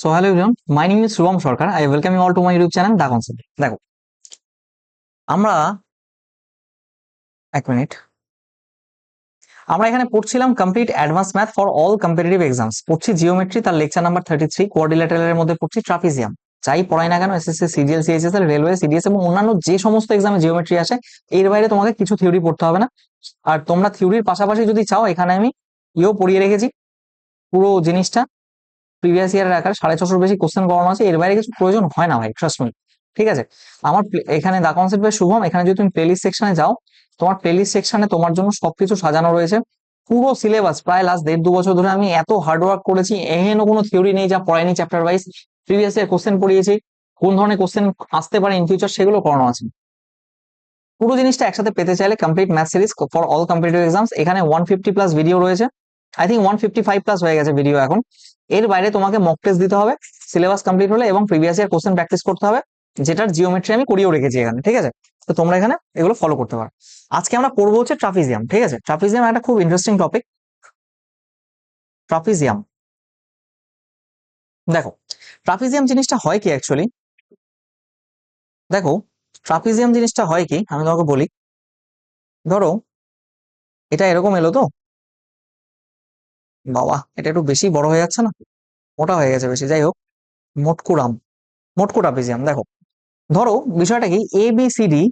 So hello everyone my name is Shubham Sarkar I welcome you all to my YouTube channel the concept দেখো আমরা এক minute আমরা এখানে পড়ছিলাম complete advance math for all competitive exams পড়ছি geometry তার lecture number thirty three কোয়ার্ডিলেটারের মধ্যে পড়ছি ট্রাপিজিয়াম যাই পড়াই না কেন SSC CGL CHS railway CDS এবং অন্যান্য যে সমস্ত এক্সামে জিওমেট্রি আসে, এর বাইরে তোমাকে কিছু থিওরি পড়তে হবে না। আর তোমরা থিওরির পাশাপাশি যদি চাও, এখানে আমি ইও পড়িয়ে রেখেছি, পুরো জিনিসটা। প্রিভিয়াস ইয়ারের আকার সাড়ে ছশোর বেশি কোশ্চেন করানো আছে, এর বাইরে কিছু প্রয়োজন হয় না ভাই ট্রাস্ট মি ঠিক আছে? আমার এখানে দা কনসেপ্ট বাই শুভম, এখানে যদি তুমি প্লেলিস্ট সেকশনে যাও, তোমার প্লেলিস্ট সেকশনে তোমার জন্য সবকিছু সাজানো রয়েছে। পুরো সিলেবাস প্রায় লাস্ট দেড় দু বছর ধরে আমি এত হার্ড ওয়ার্ক করেছি, এহেন কোনো থিওরি নেই যা পড়াইনি chapter wise previous year question পড়িয়েছি, কোন ধরনের কোশ্চেন আসতে পারে ইন ফিউচার সেগুলো করানো আছে। পুরো জিনিসটা একসাথে পেতে চাইলে complete math series for all competitive exams এখানে ওয়ান ফিফটি প্লাস ভিডিও রয়েছে। I think one fifty five plus হয়ে গেছে ভিডিও এখন। এর বাইরে তোমাকে মক টেস্ট দিতে হবে সিলেবাস কমপ্লিট হলে এবং প্রিভিয়াস ইয়ার কোশ্চেন প্র্যাকটিস করতে হবে, যেটার জিওমেট্রি আমি করিয়েও রেখেছি এখানে, ঠিক আছে? তো তোমরা এখানে এগুলো ফলো করতে পারো। আজকে আমরা পড়ব হচ্ছে ট্রাফিজিয়াম ঠিক আছে? ট্রাফিজিয়াম একটা খুব ইন্টারেস্টিং টপিক ট্রাফিজিয়াম দেখো ট্রাফিজিয়াম জিনিসটা হয় কি অ্যাকচুয়ালি দেখো ট্রাফিজিয়াম জিনিসটা হয় কি? আমি তোমাকে বলি। ধরো, এটা এরকম এলো তো? বাবা, এটা একটু বেশি বড় হয়ে যাচ্ছে না? মোটা হয়ে গেছে বেশি। যাই হোক, মোটকুরাম মোটকু ট্রাপিজিয়াম দেখো। ধরো, বিষয়টা কি? এ বি সি ডি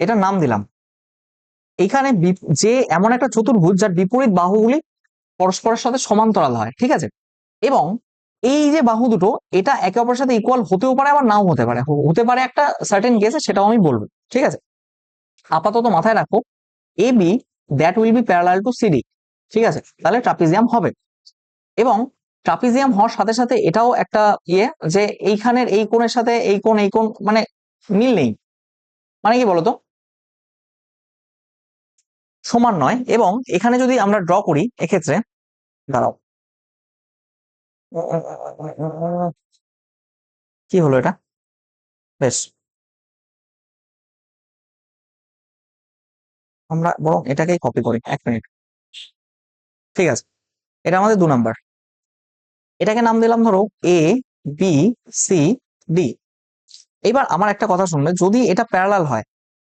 এটার নাম দিলাম। এখানে যে এমন একটা চতুর্ভুজ যার বিপরীত বাহুগুলি পরস্পরের সাথে সমান্তরাল হয়, ঠিক আছে? এবং এই যে বাহু দুটো, এটা একে অপরের সাথে ইকুয়াল হতেও পারে, আবার নাও হতে পারে। হতে পারে একটা সার্টেন কেসে সেটাও আমি বলব, ঠিক আছে? আপাতত মাথায় রাখো A B that will be parallel to CD ঠিক আছে? তাহলে ট্রাপিজিয়াম হবে। এবং ট্রাপিজিয়াম হওয়ার সাথে সাথে এটাও একটা ইয়ে যে এইখানের এই কোণের সাথে এই কোণ এই কোণ মানে মিল নেই। মানে কি বলতো? সমান নয়। এবং এখানে যদি আমরা ড্র করি, এক্ষেত্রে দাঁড়াও। কি হলো এটা? বেশ। আমরা বরং এটাকেই কপি করি। এক মিনিট। ঠিক আছে, এটা আমাদের দু নাম্বার। এটাকে নাম দিলাম ধরো এ বি সি ডি এবার আমার একটা কথা শুনবে, যদি এটা প্যারালাল হয়,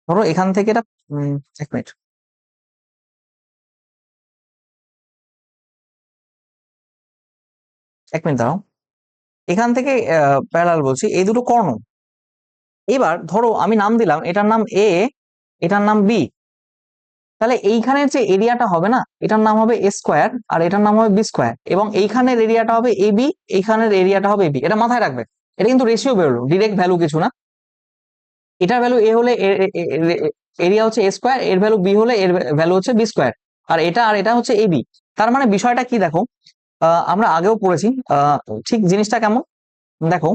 ধরো এখান থেকে এটা এক মিনিট। এক মিনিট দাঁড়াও। এখান থেকে প্যারালাল বলছি, এই দুটো কর্ণ। এবার ধরো আমি নাম দিলাম, এটার নাম এ এটার নাম বি তাহলে এইখানের যে এরিয়াটা হবে না, এটার নাম হবে এ স্কোয়ার আর এটার নাম হবে বি স্কোয়ার এবং এইখানের এরিয়াটা হবে এ বি এইখানের এরিয়াটা হবে বি এটা মাথায় রাখবে। এটা কিন্তু রেশিও বেরোলো ডিরেক্ট ভ্যালু কিছু না। এটার ভ্যালু এ হলে এরিয়া হচ্ছে এ স্কোয়ার এর ভ্যালু বি হলে এর ভ্যালু হচ্ছে বি স্কোয়ার আর এটা আর এটা হচ্ছে এ বি তার মানে বিষয়টা কি দেখো? আমরা আগেও পড়েছি ঠিক জিনিসটা কেমন? দেখো,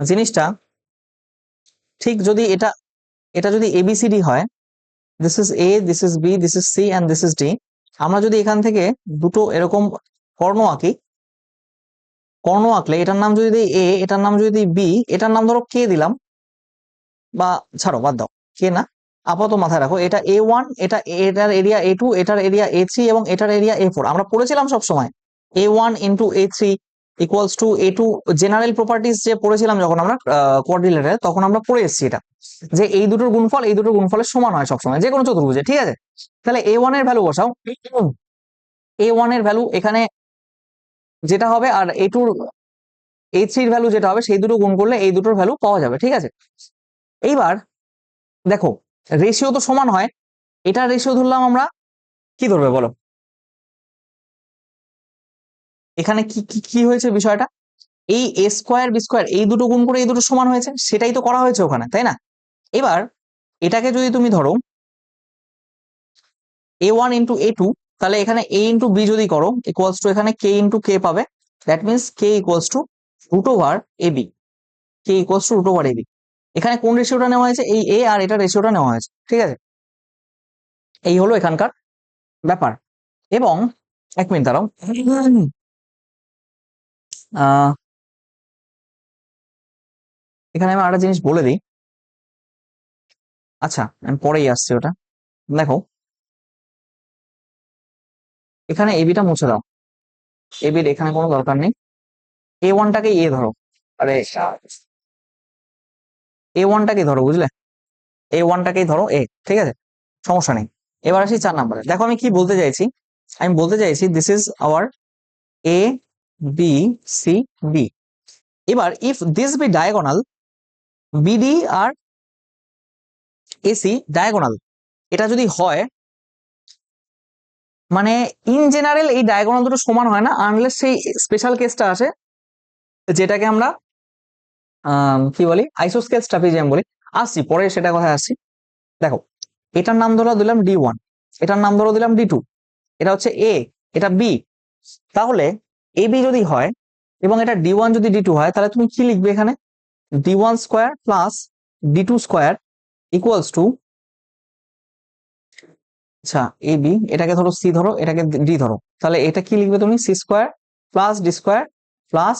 জিনিসটা ঠিক যদি এটা এটা যদি এবিসিডি হয় this is A this is B this is C and this is D আমরা যদি এখান থেকে দুটো এরকম কর্ণ আঁকি, কর্ণ আঁকলে এটার নাম যদি এ এটার নাম যদি বি এটার নাম ধরো কে দিলাম। বা ছাড়ো, বাদ দাও কে না। আপাতত মাথায় রাখো, এটা এ ওয়ান এটা এটার এরিয়া এ টু এটার এরিয়া এ থ্রি এবং এটার এরিয়া এ ফোর আমরা পড়েছিলাম সব সময় A one into A three equals to A two general properties যে পড়েছিলাম যখন আমরা কোয়ার্ডিলেটারে তখন আমরা পড়ে এসেছি এটা। যে এই দুটোর গুণফল, এই দুটোর গুণফলের সমান হয় সবসময়, যে কোনো চতুর্ভুজে, ঠিক আছে? তাহলে এ ওয়ানের ভ্যালু বসাও। এ ওয়ানের ভ্যালু এখানে যেটা হবে আর এ টুর এ থ্রির ভ্যালু যেটা হবে, সেই দুটো গুণ করলে এই দুটোর ভ্যালু পাওয়া যাবে, ঠিক আছে? এইবার দেখো রেশিও তো সমান হয়, এটা রেশিও ধরলাম আমরা, কি ধরবে বলো? এখানে কি কি কি হয়েছে বিষয়টা? এই এ স্কোয়ার বি স্কোয়ার এই দুটো গুণ করে এই দুটো সমান হয়েছে, সেটাই তো করা হয়েছে ওখানে, তাই না? এবার এটাকে যদি তুমি ধরো A one into A two তাহলে এখানে এ ইন্টু বি যদি করো ইকুয়ালস টু এখানে কে ইন্টু কে পাবে that means K equals to root over A B K equals to root over A B এখানে কোন রেশিওটা নেওয়া হয়েছে? এই এ আর এটা রেশিওটা নেওয়া হয়েছে, ঠিক আছে? এই হলো এখানকার ব্যাপার। এবং, এক মিনিট দাঁড়াও। এখানে আমি আরেকটা জিনিস বলে দিই। আচ্ছা আমি পরেই আসছি ওটা। দেখো, এখানে এবিটা মুছে দাও। এবির এখানে কোনো দরকার নেই। এ ওয়ানটাকে এ ধরো। আরে এ ওয়ানটাকে ধরো, বুঝলে? এ ওয়ানটাকেই ধরো এ ঠিক আছে? সমস্যা নেই। এবার আসি চার নাম্বারে। দেখো, আমি কি বলতে চাইছি? আমি বলতে চাইছি this is our A B C D এবার if this B diagonal BD R AC diagonal এটা যদি হয় মানে ইন জেনারেল এই ডায়াগোনাল দুটো সমান হয় না আনলেস সেই স্পেশাল কেসটা আসে যেটাকে আমরা আম, কি বলি আইসোস্কেল ট্রাপিজিয়াম বলি। আসছি পরে সেটা কথায় আসছি? দেখো এটার নাম ধরো দিলাম ডি ওয়ান এটার নাম ধরো দিলাম ডি টু এটা হচ্ছে এ এটা বি তাহলে এ বি যদি হয় এবং এটা ডি ওয়ান যদি ডি টু হয়, তাহলে তুমি কি লিখবে এখানে? D one square plus D two square equals to আচ্ছা এ বি এটাকে ধরো সি ধরো, এটাকে ডি ধরো। তাহলে এটা কি লিখবে তুমি? C square plus D square plus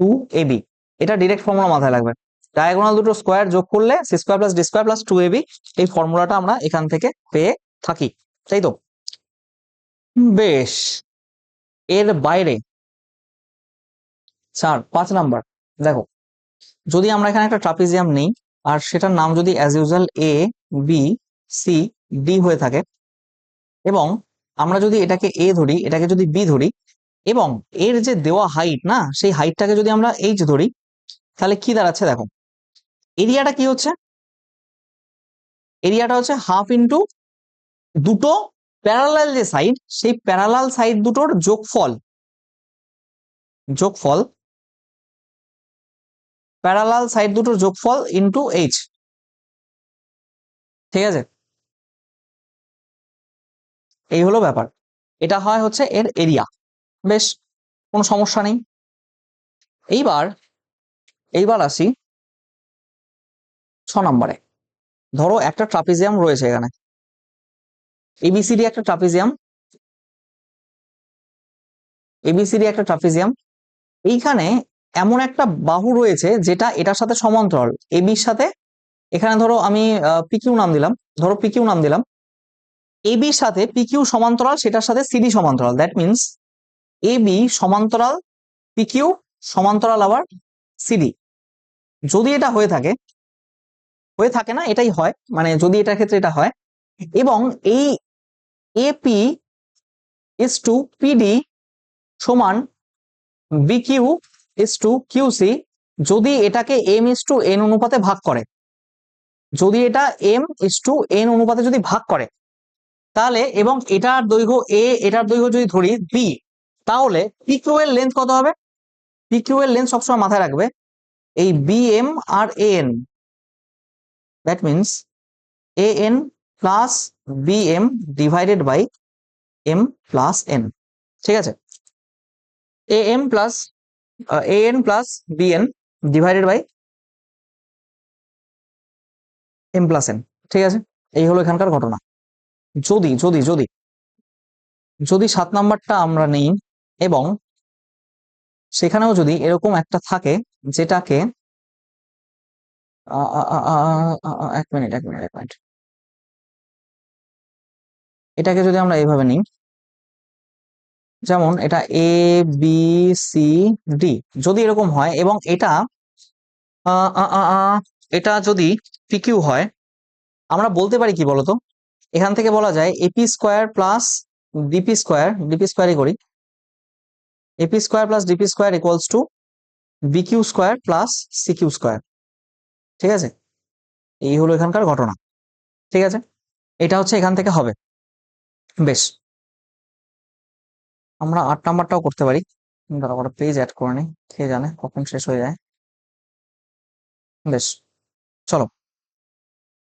two A B এটা ডিরেক্ট ফর্মুলা মাথায় লাগবে। ডায়াগোনাল দুটো স্কোয়ার যোগ করলে C square plus D square plus two A B এই ফর্মুলাটা আমরা এখান থেকে পেয়ে থাকি। তাই তো? বেশ। এর বাইরে চার, পাঁচ নাম্বার। দেখো, যদি আমরা এখানে একটা ট্রাপিজিয়াম নেই, আর সেটার নাম যদি as usual A B C D হয়ে থাকে, এবং আমরা যদি এটাকে এ ধরি, এটাকে যদি বি ধরি, এবং এর যে দেওয়া হাইট না, সেই হাইটটাকে যদি আমরা এইচ ধরি, তাহলে কি দাঁড়াচ্ছে দেখো? এরিয়াটা কি হচ্ছে? এরিয়াটা হচ্ছে হাফ ইন্টু দুটো প্যারালাল যে সাইড সেই প্যারালাল সাইড দুটোর যোগফল যোগফল প্যারালাল সাইড দুটোর যোগফল ইন্টু এইচ ঠিক আছে? এই হলো ব্যাপার। এটা হয় হচ্ছে এর এরিয়া বেশ, কোনো সমস্যা নেই। এইবার এইবার আসি ছ নম্বরে। ধরো একটা ট্রাপিজিয়াম রয়েছে এখানে। এবিসিডি একটা ট্রাপিজিয়াম। এবিসিডি একটা ট্রাপিজিয়াম। এইখানে এমন একটা বাহু রয়েছে যেটা এটার সাথে সমান্তরাল। এবির সাথে, এখানে ধরো আমি পিকিউ নাম দিলাম। ধরো পিকিউ নাম দিলাম। এবির সাথে পিকিউ সমান্তরাল, সেটার সাথে সিডি সমান্তরাল। দ্যাট মিনস এবি সমান্তরাল পিকিউ সমান্তরাল আবার সিডি যদি এটা হয়ে থাকে হয়ে থাকে না, এটাই হয়। মানে যদি এটার ক্ষেত্রে এটা হয়, এবং এই এপি ইস টু পিডি সমান বিকিউ ইস টু কিউসি যদি এটাকে এম ইস টু এন অনুপাতে ভাগ করে। যদি এটা এম ইস টু এন অনুপাতে যদি ভাগ করে, তাহলে এবং এটার দৈর্ঘ্য এ এটার দৈর্ঘ্য যদি ধরি বি তাহলে পিকিউ এর লেন্থ কত হবে? পিকিউ এর লেন্থ সবসময় মাথায় রাখবে। এই B M R A N that means A N plus B M divided by M plus N ঠিক আছে? A M plus A N plus B N divided by M plus N ঠিক আছে? এই হলো এখানকার ঘটনা। যদি যদি যদি যদি সাত নাম্বারটা আমরা নেই এবং সেখানেও যদি এরকম একটা থাকে যেটাকে এক মিনিট এক মিনিট এক মিনিট। এটাকে যদি আমরা এইভাবে নিই যেমন এটা এ বি সি ডি যদি এরকম হয় এবং এটা এটা যদি পিকিউ হয়, আমরা বলতে পারি কি বলতো? এখান থেকে বলা যায় AP square plus DP square DP স্কোয়ারই করি। AP square plus DP square equals to BQ square plus CQ square ঠিক আছে? এই হলো এখানকার ঘটনা। ঠিক আছে? এটা হচ্ছে এখান থেকে হবে। বেশ। আমরা আট নাম্বারটাও করতে পারি। দাঁড়া পেজ অ্যাড করে নিই কে জানে কখন শেষ হয়ে যায়। বেশ, চলো।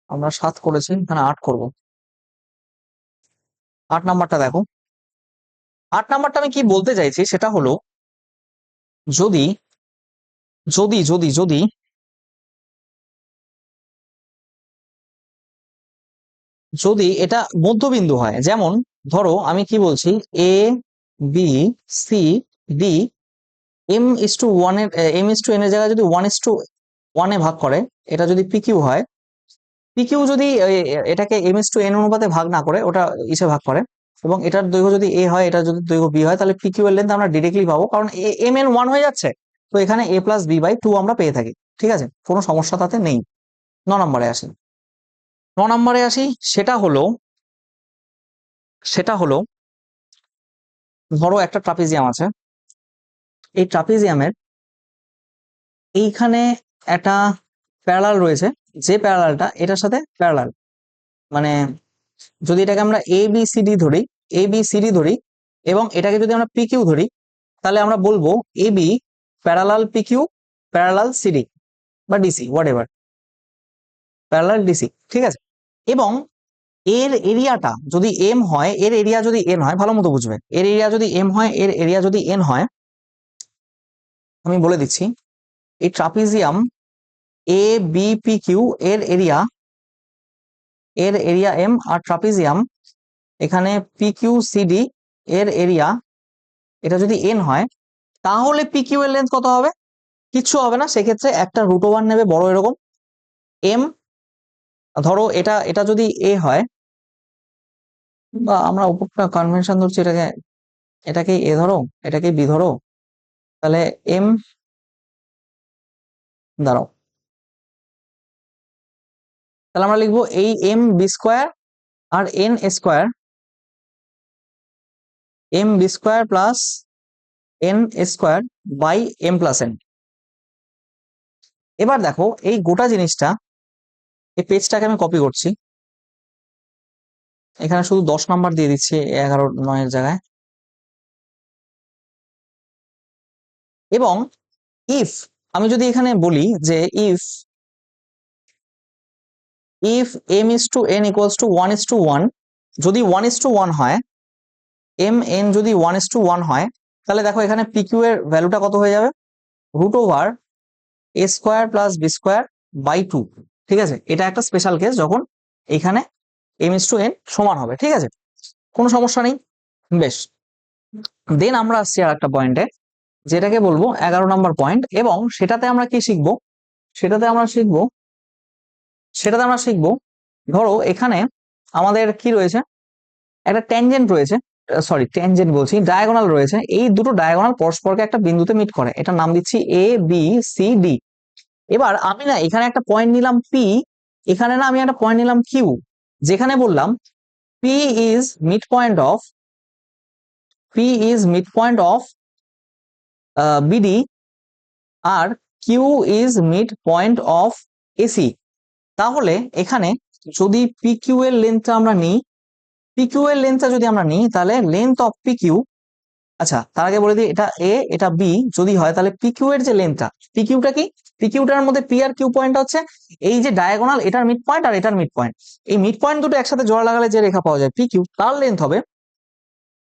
আমরা সাত করেছি, এখানে আট করব। আট নাম্বারটা দেখো। আট নাম্বারটা আমি কি বলতে চাইছি, সেটা হলো যদি যদি যদি যদি যদি এটা মধ্যবিন্দু হয়, যেমন ধরো আমি কি বলছি A B C D M is two ওয়ানের এম ইস টু এন এর জায়গায় যদি ওয়ান ইস টু ওয়ানে ভাগ করে এটা যদি পিকিউ হয় পিকিউ যদি এ, এ, এটাকে এম ইস টু এন অনুপাতে ভাগ না করে ওটা ইসে ভাগ করে এবং এটার দৈর্ঘ্য যদি এ হয় এটা যদি দৈর্ঘ্য বি হয় তাহলে পিকিউ এর লেন্থ আমরা ডিরেক্টলি পাবো কারণ এম এন ওয়ান হয়ে যাচ্ছে। তো এখানে A plus B by two আমরা পেয়ে থাকি ঠিক আছে? কোনো সমস্যা তাতে নেই। ন নম্বরে আসি। ন নম্বরে আসি সেটা হলো সেটা হলো ধরো একটা ট্রাপিজিয়াম আছে। এই ট্রাপিজিয়ামের এইখানে একটা প্যারালাল রয়েছে। যে প্যারালালটা, এটার সাথে প্যারালাল। মানে যদি এটাকে আমরা এ বি সি ডি ধরি এ বি সি ডি ধরি এবং এটাকে যদি আমরা পি কিউ ধরি, তাহলে আমরা বলব A B parallel P Q parallel CD বা DC whatever parallel DC ঠিক আছে? এবং এর এরিয়াটা যদি এম হয়, এর এরিয়া যদি এন হয়, ভালো মতো বুঝবে এর এরিয়া যদি এম হয়, এর এরিয়া যদি এন হয়, আমি বলে দিচ্ছি, এই trapezium A B P Q এর এরিয়া এর এরিয়া এম আর ট্রাপিজিয়াম এখানে পি কিউ সিডি এর এরিয়া, এটা যদি এন হয়, তাহলে পি কিউ এর লেন্থ কত হবে? কিচ্ছু হবে না, সেক্ষেত্রে একটা রুট ওভার নেবে, বড় এরকম। এম ধরো এটা এটা যদি এ হয় বা আমরা উপরটা কনভেনশন ধরছি, এটাকে এটাকে এ ধরো, এটাকে বি ধরো, তাহলে এম দাঁড়াও। তাহলে আমরা লিখব এই M B square R N square. M B square plus N square by M plus N. এবার দেখো, এই গোটা জিনিসটা, এই পেজটাকে আমি কপি করছি। এখানে শুধু দশ নাম্বার দিয়ে দিচ্ছি এগারো, নয়ের জায়গায়। এবং ইফ আমি যদি এখানে বলি যে if if M is to N equals to one is to one যদি ওয়ান ইস টু ওয়ান হয় এম এন যদি ওয়ান ইস টু ওয়ান হয়, তাহলে দেখো এখানে পিকিউ এর ভ্যালুটা কত হয়ে যাবে? Root over A square plus B square by two ঠিক আছে? এটা একটা স্পেশাল কেস যখন এখানে এম ইস টু এন সমান হবে, ঠিক আছে? কোনো সমস্যা নেই? বেশ। দেন আমরা আসছি আর একটা পয়েন্টে যেটাকে বলব এগারো নম্বর পয়েন্ট এবং সেটাতে আমরা কি শিখব? সেটাতে আমরা শিখব, সেটাতে আমরা শিখব, ধরো এখানে আমাদের কি রয়েছে? একটা ট্যানজেন্ট রয়েছে সরি ট্যানজেন্ট বলছি ডায়াগোনাল রয়েছে, এই দুটো ডায়াগোনাল পরস্পরকে একটা বিন্দুতে মিট করে। এটা নাম দিচ্ছি এ বি সি ডি এবার আমি না এখানে একটা পয়েন্ট নিলাম পি এখানে না আমি একটা পয়েন্ট নিলাম কিউ যেখানে বললাম P is mid point of P is mid point of BD R Q is mid point of AC তাহলে এখানে যদি পি কিউ এর লেন্থটা আমরা নিই পি কিউ এর লেন্থটা যদি আমরা নিই, তাহলে লেন্থ অফ পি কিউ আচ্ছা তার আগে বলে দিই, এটা এ এটা বি যদি হয় তাহলে পি কিউ এর যে লেন্থটা পি কিউটা কি? পি কিউটার মধ্যে পি আর কিউ পয়েন্ট হচ্ছে এই যে ডায়াগোনাল এটার মিড পয়েন্ট আর এটার মিড পয়েন্ট এই মিড পয়েন্ট দুটো একসাথে জোড়া লাগালে যে রেখা পাওয়া যায় পি কিউ তার লেন্থ হবে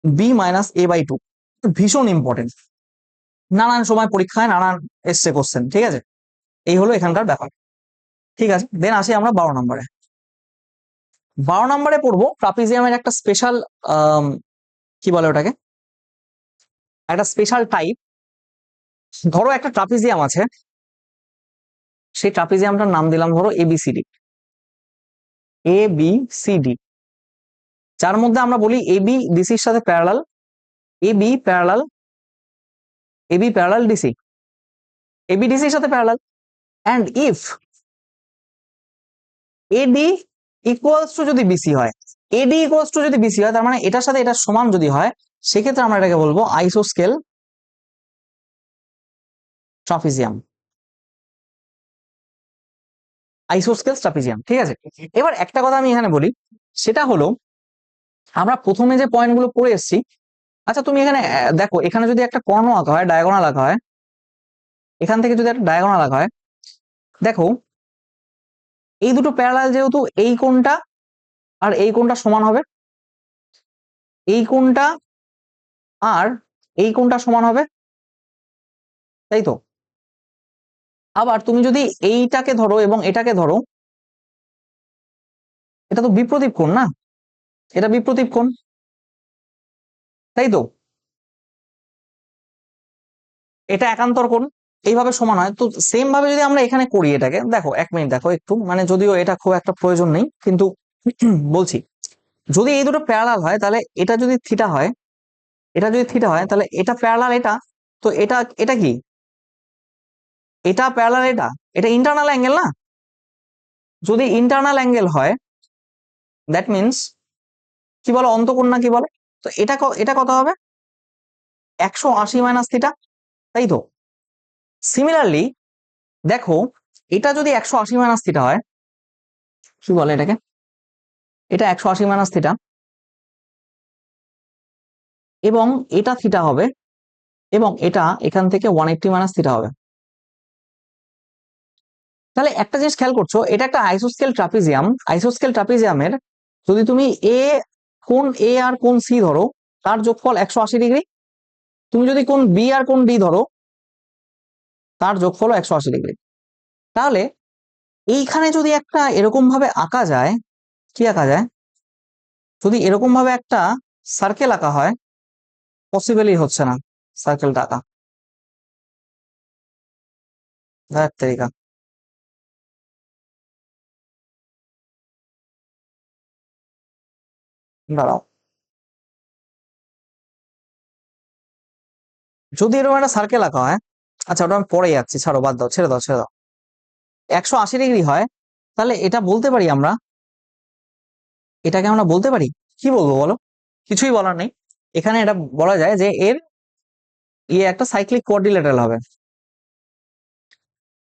B minus A by two ভীষণ ইম্পর্টেন্ট নানান সময় পরীক্ষায় নানান এসছে কোশ্চেন ঠিক আছে? এই হলো এখানকার ব্যাপার। ঠিক আছে দেন আসি আমরা বারো নম্বরে। বারো নম্বরে পড়ব ট্রাপিজিয়ামের একটা স্পেশাল কি বলে ওটাকে? একটা স্পেশাল টাইপ ধরো একটা ট্রাপিজিয়াম আছে। সেই ট্রাপিজিয়ামটার নাম দিলাম ধরো ABCD A B C D যার মধ্যে আমরা বলি এ বি ডিসির সাথে parallel A B parallel A B parallel DC A B ডিসির সাথে parallel and if AD equals to যদি বিসি হয় এডি ইকুয়ালস টু যদি বিসি হয়, তার মানে এটার সাথে এটা সমান যদি হয় সেক্ষেত্রে আমরা এটাকে বলব আইসোস্কেল ট্রাপিজিয়াম আইসোস্কেল ট্রাপিজিয়াম ঠিক আছে? এবার একটা কথা আমি এখানে বলি, সেটা হলো আমরা প্রথমে যে পয়েন্টগুলো পড়ে এসেছি আচ্ছা তুমি এখানে দেখো, এখানে যদি একটা কর্ণ আঁকা হয় ডায়াগোনাল আঁকা হয়, এখান থেকে যদি একটা ডায়াগোনাল আঁকা হয়, দেখো, এই দুটো প্যারালাল যেহেতু এই কোণটা আর এই কোণটা সমান হবে, এই কোণটা আর এই কোণটা সমান হবে তাই তো? আবার তুমি যদি এইটাকে ধরো এবং এটাকে ধরো, এটা তো বিপ্রদীপ কোণ না? এটা বিপ্রদীপ কোণ, তাই তো? এটা একান্তর কোণ, এইভাবে সমান হয়। তো সেম ভাবে যদি আমরা এখানে করি এটাকে, দেখো, এক মিনিট দেখো একটু মানে যদিও এটা খুব একটা প্রয়োজন নেই, কিন্তু বলছি, যদি এই দুটো প্যারালাল হয়, তাহলে এটা যদি থিটা হয় এটা যদি থিটা হয়, তাহলে এটা প্যারালাল এটা, তো এটা এটা কি? এটা প্যারালাল এটা? এটা ইন্টারনাল অ্যাঙ্গেল না? যদি ইন্টারনাল অ্যাঙ্গেল হয় দ্যাট মিনস কি বলে? অন্তকোণ কি বলে? তো এটা এটা কত হবে? একশো আশি মাইনাস থিটা তাই তো? সিমিলারলি দেখো, এটা যদি একশো আশি মাইনাস থিটা হয়, কি বলে এটাকে? এটা একশো আশি মাইনাস থিটা এবং এটা থিটা হবে এবং এটা এখান থেকে ওয়ান এইট্টি মাইনাস থিটা হবে। তাহলে একটা জিনিস খেয়াল করছ, এটা একটা আইসোস্কেল ট্রাপিজিয়াম আইসোস্কেল ট্রাপিজিয়ামের যদি তুমি এ কোন এ আর কোন সি ধরো, তার যোগফল একশো আশি ডিগ্রি তুমি যদি কোন বি আর কোন ডি ধরো, তার যোগফল একশো আশি ডিগ্রি তাহলে এইখানে যদি একটা এরকম ভাবে আঁকা যায়, কি আঁকা যায়? যদি এরকম ভাবে একটা সার্কেল আঁকা হয় পসিবলই হচ্ছে না সার্কেল ধ্যাৎ তেরিকা। দাঁড়াও। যদি এরকম একটা সার্কেল আঁকা হয় আচ্ছা ওটা আমি পরে যাচ্ছি ছাড়ো, বাদ দাও, ছেড়ে দাও ছেড়ে দাও। একশো আশি ডিগ্রি হয়, তাহলে এটা বলতে পারি আমরা, এটাকে আমরা বলতে পারি? কি বলব বলো? কিছুই বলার নেই। এখানে এটা বলা যায় যে এর ইয়ে একটা সাইক্লিক কোঅর্ডিলেটারাল হবে।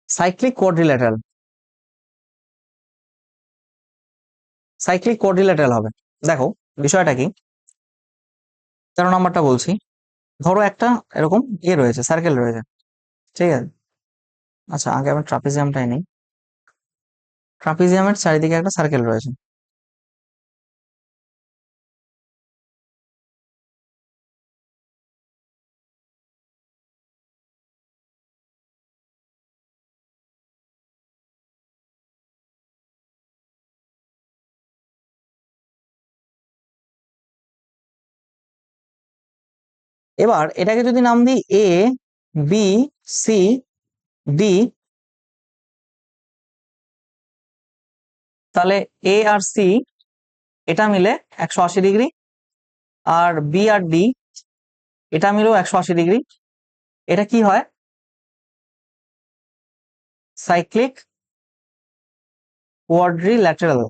সাইক্লিক কোঅর্ডিলেটারাল সাইক্লিক কোঅর্ডিলেটারাল হবে। দেখো, বিষয়টা কি? তেরো নম্বরটা বলছি। ধরো একটা এরকম ইয়ে রয়েছে সার্কেল রয়েছে। ঠিক আছে? আচ্ছা আগে আমি ট্রাপিজিয়ামটাই নেই। ট্রাপিজিয়ামের চারিদিকে একটা সার্কেল রয়েছে। এবার এটাকে যদি নাম দিই এ বি সি ডি তাহলে এ আর সি এটা মিলে একশো আশি ডিগ্রি আর বি আর ডি এটা মিলেও একশো আশি ডিগ্রি। এটা কি হয়? সাইক্লিক কোয়াড্রিল্যাটারাল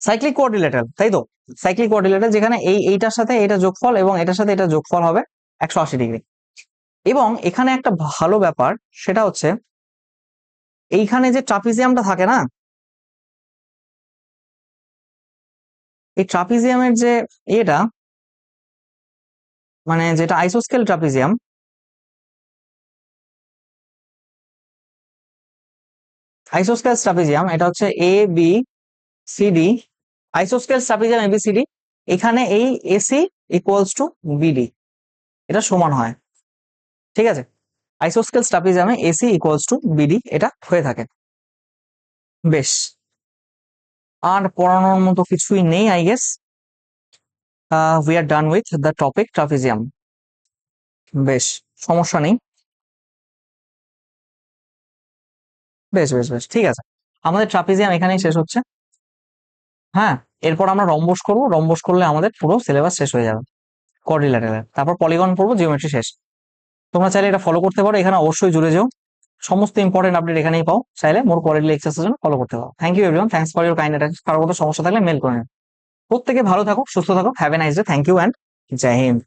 সাইক্লিক কোয়াড্রিল্যাটারাল তাই তো? সাইক্লিক কোয়াড্রিল্যাটারাল যেখানে এই, এইটার সাথে এটা যোগফল এবং এটার সাথে এটা যোগফল হবে একশো আশি ডিগ্রি। এবং এখানে একটা ভালো ব্যাপার, সেটা হচ্ছে এইখানে যে ট্রাপিজিয়ামটা থাকে না, এই ট্রাপিজিয়ামের যে এটা মানে যেটা আইসোস্কেল ট্রাপিজিয়াম আইসোস্কেল ট্রাপিজিয়াম, এটা হচ্ছে এ বি সিডি আইসোস্কেল ট্রাপিজিয়াম এবিসিডি এখানে এই এসি ইকুয়ালস টু বিডি এটা সমান হয়। ঠিক আছে? আইসোস্কেল ট্রাপিজিয়ামে এসি ইকুয়ালস টু বিডি এটা হয়ে থাকে। বেশ। আর পড়ানোর মতো কিছুই নেই I guess we are done with the topic trapezium বেশ, সমস্যা নেই। বেশ বেশ বেশ, ঠিক আছে। আমাদের ট্রাপিজিয়াম এখানেই শেষ হচ্ছে। হ্যাঁ এরপর আমরা রম্বস করব। রম্বস করলে আমাদের পুরো সিলেবাস শেষ হয়ে যাবে। কোঅর্ডিনেটরের তারপর পলিগন পড়ব জিওমেট্রি শেষ। তোমরা চাইলে এটা ফলো করতে পারো। এখানে অবশ্যই জুড়ে যাও। সমস্ত ইম্পর্টেন্ট আপডেট এখানেই পাও। চাইলে মোর পরের লেকচার জন্য ফলো করতে পারো। Thank you everyone thanks for your kind attention কারোর কোনো সমস্যা থাকলে মেল করে নেন প্রত্যেকে ভালো থাকো, সুস্থ থাকো। Have a nice day thank you and Jai Hind